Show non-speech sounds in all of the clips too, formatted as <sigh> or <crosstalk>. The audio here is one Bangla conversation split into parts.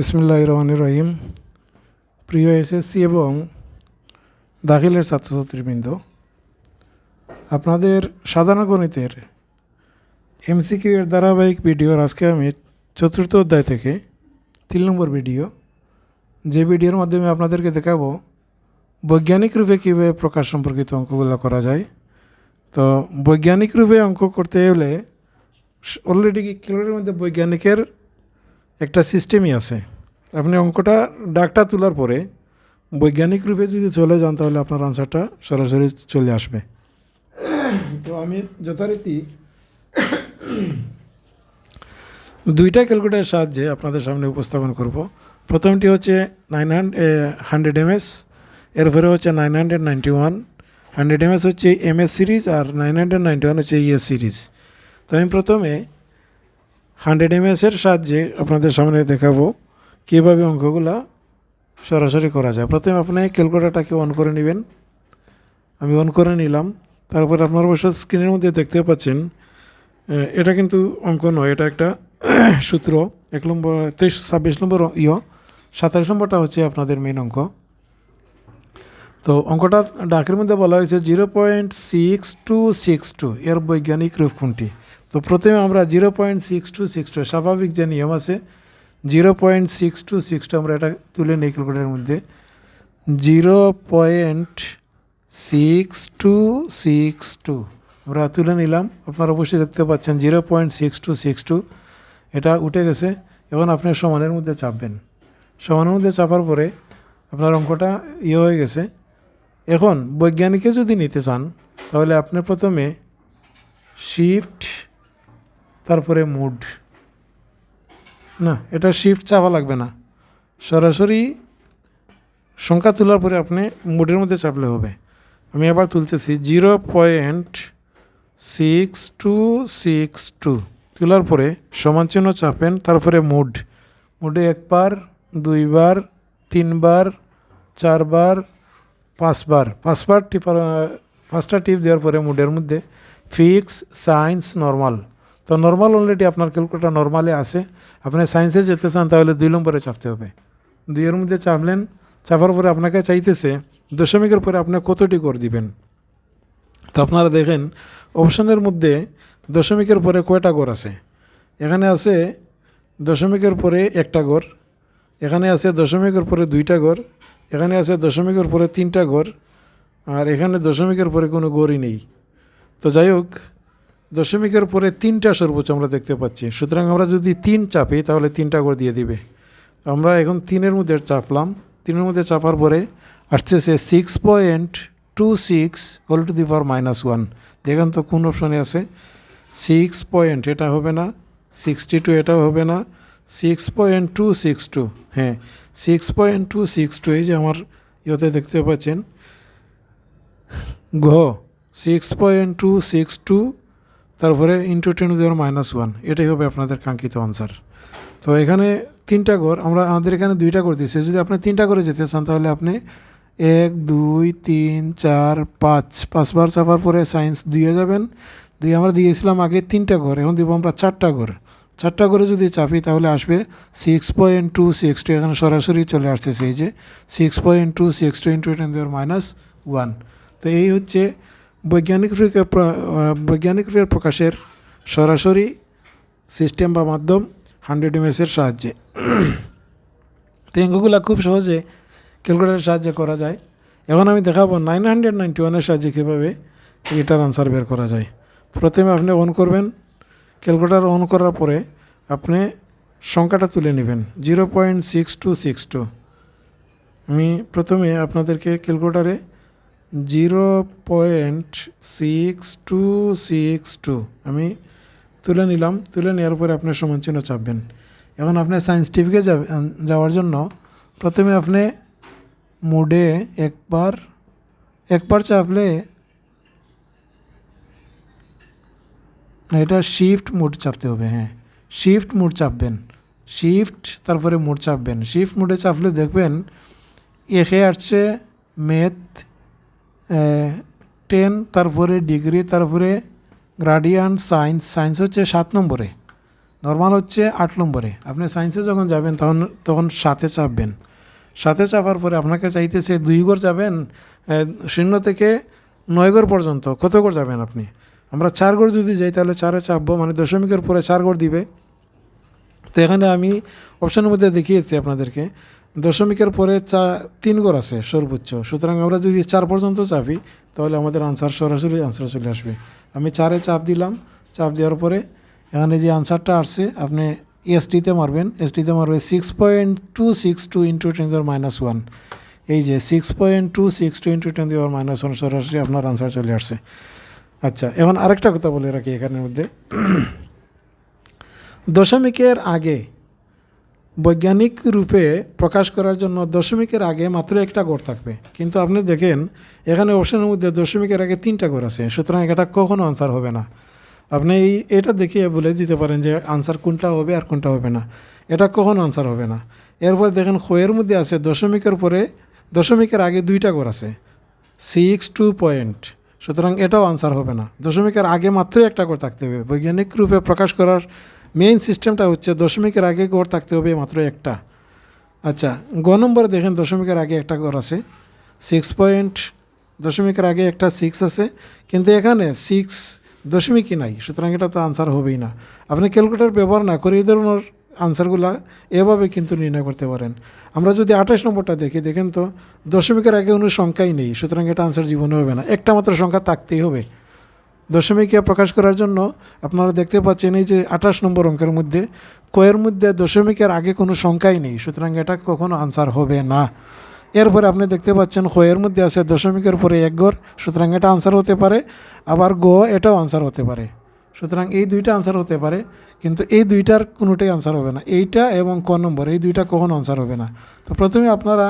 বিসমুল্লাহ রহমান রহিম। প্রিয় এসএসসি এবং দাখিলের ছাত্রছাত্রীবৃন্দ, আপনাদের সাধারণ গণিতের এমসিকিউ এর ধারাবাহিক ভিডিওর আজকে আমি চতুর্থ অধ্যায় থেকে তিন নম্বর ভিডিও, যে ভিডিওর মাধ্যমে আপনাদেরকে দেখাবো বৈজ্ঞানিক রূপে কীভাবে প্রকাশ সম্পর্কিত অঙ্কগুলো করা যায়। তো বৈজ্ঞানিক রূপে অঙ্ক করতে হলে অলরেডি ক্যালোরির মধ্যে বৈজ্ঞানিকের একটা সিস্টেমই আছে। আপনি অঙ্কটা ডাকটা তোলার পরে বৈজ্ঞানিক রূপে যদি চলে যান, তাহলে আপনার আনসারটা সরাসরি চলে আসবে। তো আমি যথারীতি দুইটা ক্যালকুলেটারের সাহায্যে আপনাদের সামনে উপস্থাপন করব। প্রথমটি হচ্ছে নাইন হান্ড্রেড এমএস এরপরে হচ্ছে nine hundred ninety one hundred MS হচ্ছে এমএস সিরিজ আর নাইন হান্ড্রেড নাইনটি ওয়ান হচ্ছে ইএস সিরিজ তো আমি প্রথমে হান্ড্রেড এম এমএসের সাহায্যে আপনাদের সামনে দেখাবো কীভাবে অঙ্কগুলা সরাসরি করা যায়। প্রথমে আপনি ক্যালকুলেটারটাকে অন করে নেবেন। আমি অন করে নিলাম। তারপর আপনার অবশ্য স্ক্রিনের মধ্যে দেখতে পাচ্ছেন এটা কিন্তু অঙ্ক নয়, এটা একটা <clears throat> সূত্র। এক নম্বর, তেইশ, ছাব্বিশ নম্বর ইয় সাতাশ নম্বরটা হচ্ছে আপনাদের মেন অঙ্ক। তো অঙ্কটা ডাকের মধ্যে বলা হয়েছে zero point six two six two, এর বৈজ্ঞানিক রূপ কোনটি? তো প্রথমে আমরা zero point six two six two, স্বাভাবিক যে নিয়ম আছে, zero point six two six two আমরা এটা তুলে নিই ক্যালকুলেটারের মধ্যে। Zero point six two six two, আমরা তুলে নিলাম। আপনারা অবশ্যই দেখতে পাচ্ছেন zero point six two six two, এটা উঠে গেছে এখন আপনি সমানের মধ্যে চাপবেন। সমানের মধ্যে চাপার পরে আপনার অঙ্কটা ইয়ে হয়ে গেছে। এখন বৈজ্ঞানিকে যদি নিতে চান, তাহলে আপনি প্রথমে শিফট তারপরে মুড না, এটা শিফট চাপা লাগবে না। সরাসরি সংখ্যা তোলার পরে আপনি মুডের মধ্যে চাপলে হবে। আমি আবার তুলতেছি zero point six two six two তোলার পরে সমান চিহ্ন চাপেন, তারপরে মুড মুডে একবার, দুইবার, তিনবার, চারবার, পাঁচবার। পাঁচবার টিপার পাঁচটা টিপ দেওয়ার পরে মুডের মধ্যে ফিক্স সায়েন্স নর্মাল তো নর্মাল অলরেডি আপনার ক্যালকুলেটার নর্মালে আছে। আপনি সায়েন্সে যেতে চান, তাহলে দুই নম্বরে চাপতে হবে। দুইয়ের মধ্যে চাপলেন, চাপার পরে আপনাকে চাইতেছে, দশমিকের পরে আপনি কতটি করে দিবেন? তো আপনারা দেখেন অপশনের মধ্যে দশমিকের পরে কয়টা গড় আছে? এখানে আছে দশমিকের পরে একটা গড়, এখানে আছে দশমিকের পরে দুইটা গড়, এখানে আছে দশমিকের পরে তিনটা গড়, আর এখানে দশমিকের পরে কোনো গড়ই নেই। তো যাই হোক দশমিকের পরে তিনটা সর্বোচ্চ আমরা দেখতে পাচ্ছি। সুতরাং আমরা যদি তিন চাপি, তাহলে তিনটা করে দিয়ে দিবে। আমরা এখন তিনের মধ্যে চাপলাম। তিনের মধ্যে চাপার পরে আসছে সে six point two six whole to the power minus one দেখেন তো কোন অপশনে আছে? সিক্স পয়েন্ট এটা হবে না। সিক্সটি টু এটাও হবে না। Six point two six two হ্যাঁ। Six point two six two এই যে আমার ইয়েতে দেখতে পাচ্ছেন। ঘ six point two six two তারপরে into ten zero minus one এটাই হবে আপনাদের কাঙ্ক্ষিত আনসার তো এখানে তিনটা ঘর, আমরা আমাদের এখানে দুইটা করে দিয়েছি। যদি আপনি তিনটা করে যেতে চান, তাহলে আপনি এক, দুই, তিন, চার, পাঁচ, পাঁচবার চাপার পরে সায়েন্স দুইয়ে যাবেন। দুই আমরা দিয়েছিলাম আগে তিনটা ঘর, এখন দিব আমরা চারটা ঘর। চারটা করে যদি চাপি, তাহলে আসবে six point two six two এখানে সরাসরি চলে আসতেছে এই যে six point two six two into ten দেওয়ার মাইনাস ওয়ান তো এই হচ্ছে বৈজ্ঞানিক বৈজ্ঞানিক রূপের প্রকাশের সরাসরি সিস্টেম বা মাধ্যম হান্ড্রেড এমএসের সাহায্যে। তো খুব সহজে ক্যালকুলেটারের সাহায্যে করা যায়। এখন আমি দেখাবো নাইন হান্ড্রেড নাইনটি ওয়ানের সাহায্যে কীভাবে এটার আনসার বের করা যায়। প্রথমে আপনি অন করবেন। ক্যালকুলেটার অন করার পরে আপনি সংখ্যাটা তুলে নেবেন। Zero point six two six two. আমি প্রথমে আপনাদেরকে ক্যালকুলেটারে zero point six two six two. আমি তুলে নিলাম, তুলে নেওয়ার পরে আপনার সমান চিহ্ন চাপবেন। এখন আপনি সায়েন্স টিভিকে যাওয়ার জন্য প্রথমে আপনি মুডে একবার একবার চাপলে এটা শিফট মুড চাপতে হবে হ্যাঁ। শিফট মুড চাপবেন। শিফট তারপরে মুড চাপবেন। শিফট মুডে চাপলে দেখবেন, এসে আসছে ম্যাথ টেন তারপরে ডিগ্রি তারপরে গ্রাডিয়ান সায়েন্স সায়েন্স হচ্ছে সাত নম্বরে। নর্মাল হচ্ছে আট নম্বরে। আপনি সায়েন্সে যখন যাবেন, তখন তখন সাথে চাপবেন। সাথে চাপার পরে আপনাকে চাইতেছে দুই ঘর যাবেন শূন্য থেকে নয় ঘর পর্যন্ত। কত ঘর যাবেন আপনি? আমরা চার ঘর যদি যাই, তাহলে চারে চাপবো মানে দশমিকের পরে চার ঘর দিবে। তো এখানে আমি অপশনের মধ্যে দেখিয়েছি আপনাদেরকে। দশমিকের পরে চা তিন ঘর আছে সর্বোচ্চ। সুতরাং আমরা যদি চার পর্যন্ত চাপি, তাহলে আমাদের আনসার সরাসরি আনসার চলে আসবে। আমি চারে চাপ দিলাম। চাপ দেওয়ার পরে এখানে যে আনসারটা আসছে, আপনি এসটিতে মারবেন। এসটিতে মারবে six point two six two into ten দেওয়ার মাইনাস ওয়ান এই যে six point two six two into ten দেওয়ার মাইনাস ওয়ান সরাসরি আপনার আনসার চলে আসছে। আচ্ছা এখন আরেকটা কথা বলে রাখি এখানের মধ্যে। <clears throat> দশমিকের আগে বৈজ্ঞানিক রূপে প্রকাশ করার জন্য দশমিকের আগে মাত্র একটা গড় থাকবে। কিন্তু আপনি দেখেন, এখানে অপশনের মধ্যে দশমিকের আগে তিনটা গড় আছে, সুতরাং এটা কখনো আনসার হবে না। আপনি এই, এটা দেখিয়ে বলে দিতে পারেন যে আনসার কোনটা হবে আর কোনটা হবে না। এটা কখনো আনসার হবে না। এরপর দেখেন খয়ের মধ্যে আছে, দশমিকের পরে, দশমিকের আগে দুইটা গড় আছে সিক্স টু পয়েন্ট সুতরাং এটাও আনসার হবে না। দশমিকের আগে মাত্র একটা গড় থাকতে হবে। বৈজ্ঞানিক রূপে প্রকাশ করার মেইন সিস্টেমটা হচ্ছে দশমিকের আগে গড় থাকতে হবে মাত্র একটা। আচ্ছা গ নম্বরে দেখেন দশমিকের আগে একটা গড় আছে। সিক্স পয়েন্ট দশমিকের আগে একটা সিক্স আছে। কিন্তু এখানে সিক্স দশমিকই নাই, সুতরাং এটা তো আনসার হবেই না। আপনি ক্যালকুলেটার ব্যবহার না করে এই ধরনের আনসারগুলা এভাবে কিন্তু নির্ণয় করতে পারেন। আমরা যদি আঠাশ নম্বরটা দেখি, দেখেন তো, দশমিকের আগে কোনো সংখ্যাই নেই, সুতরাং এটা আনসার জীবনে হবে না। একটা মাত্র সংখ্যা থাকতেই হবে। দশমিকে প্রকাশ করার জন্য আপনারা দেখতে পাচ্ছেন এই যে আঠাশ নম্বর অঙ্কের মধ্যে কয়ের মধ্যে দশমিকের আগে কোনো সংখ্যাই নেই, সুতরাং এটা কখনো আনসার হবে না। এরপরে আপনি দেখতে পাচ্ছেন কয়ের মধ্যে আছে দশমিকের পরে এক গড়, সুতরাং এটা আনসার হতে পারে। আবার গ, এটাও আনসার হতে পারে। সুতরাং এই দুইটা আনসার হতে পারে, কিন্তু এই দুইটার কোনোটাই আনসার হবে না। এইটা এবং ক নম্বর, এই দুইটা কখনো আনসার হবে না। তো প্রথমে আপনারা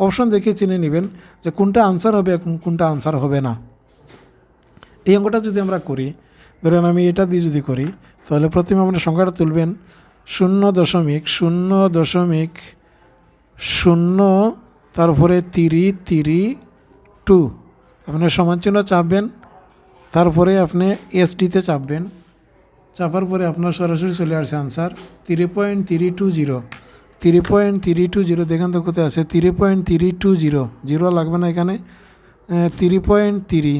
অপশন দেখে চিনে নেবেন যে কোনটা আনসার হবে এবং কোনটা আনসার হবে না। এই অঙ্কটা যদি আমরা করি, ধরেন আমি এটা দিয়ে যদি করি, তাহলে প্রথমে আপনার সংখ্যাটা তুলবেন শূন্য দশমিক শূন্য দশমিক, শূন্য, তারপরে তিরি তিরি, টু। আপনি সমান চিহ্ন চাপবেন, তারপরে আপনি এসডিতে চাপবেন। চাপার পরে আপনার সরাসরি চলে আসছে answer three point three two zero. Three point three two zero, দেখেন তো কোথায় আছে three point three two zero. Zero লাগবে না এখানে three point three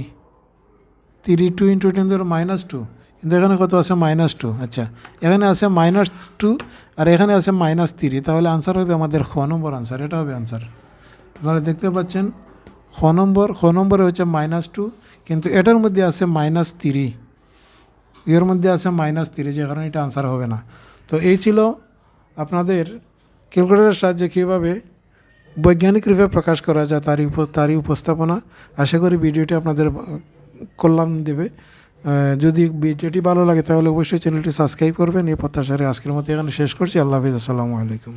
three two into ten ধরো মাইনাস টু কিন্তু এখানে কত আছে মাইনাস টু আচ্ছা এখানে আছে মাইনাস টু আর এখানে আছে মাইনাস থ্রি তাহলে আনসার হবে আমাদের খ নম্বর আনসার এটা হবে আনসার আপনারা দেখতে পাচ্ছেন খ নম্বর খ নম্বরে হচ্ছে মাইনাস টু কিন্তু এটার মধ্যে আছে মাইনাস থ্রি এর মধ্যে আছে মাইনাস থ্রি যে কারণে এটা আনসার হবে না তো এই ছিল আপনাদের ক্যালকুলেটারের সাহায্যে কীভাবে বৈজ্ঞানিক রূপে প্রকাশ করা যায়, তারই উপ- তারই উপস্থাপনা। আশা করি ভিডিওটি আপনাদের কল্যাণ দেবে। যদি ভিডিওটি ভালো লাগে তাহলে অবশ্যই চ্যানেলটি সাবস্ক্রাইব করবেন। এই প্রত্যাশারে আজকের মতো এখানে শেষ করছি। আল্লাহ হাফিজ। আসসালামু আলাইকুম।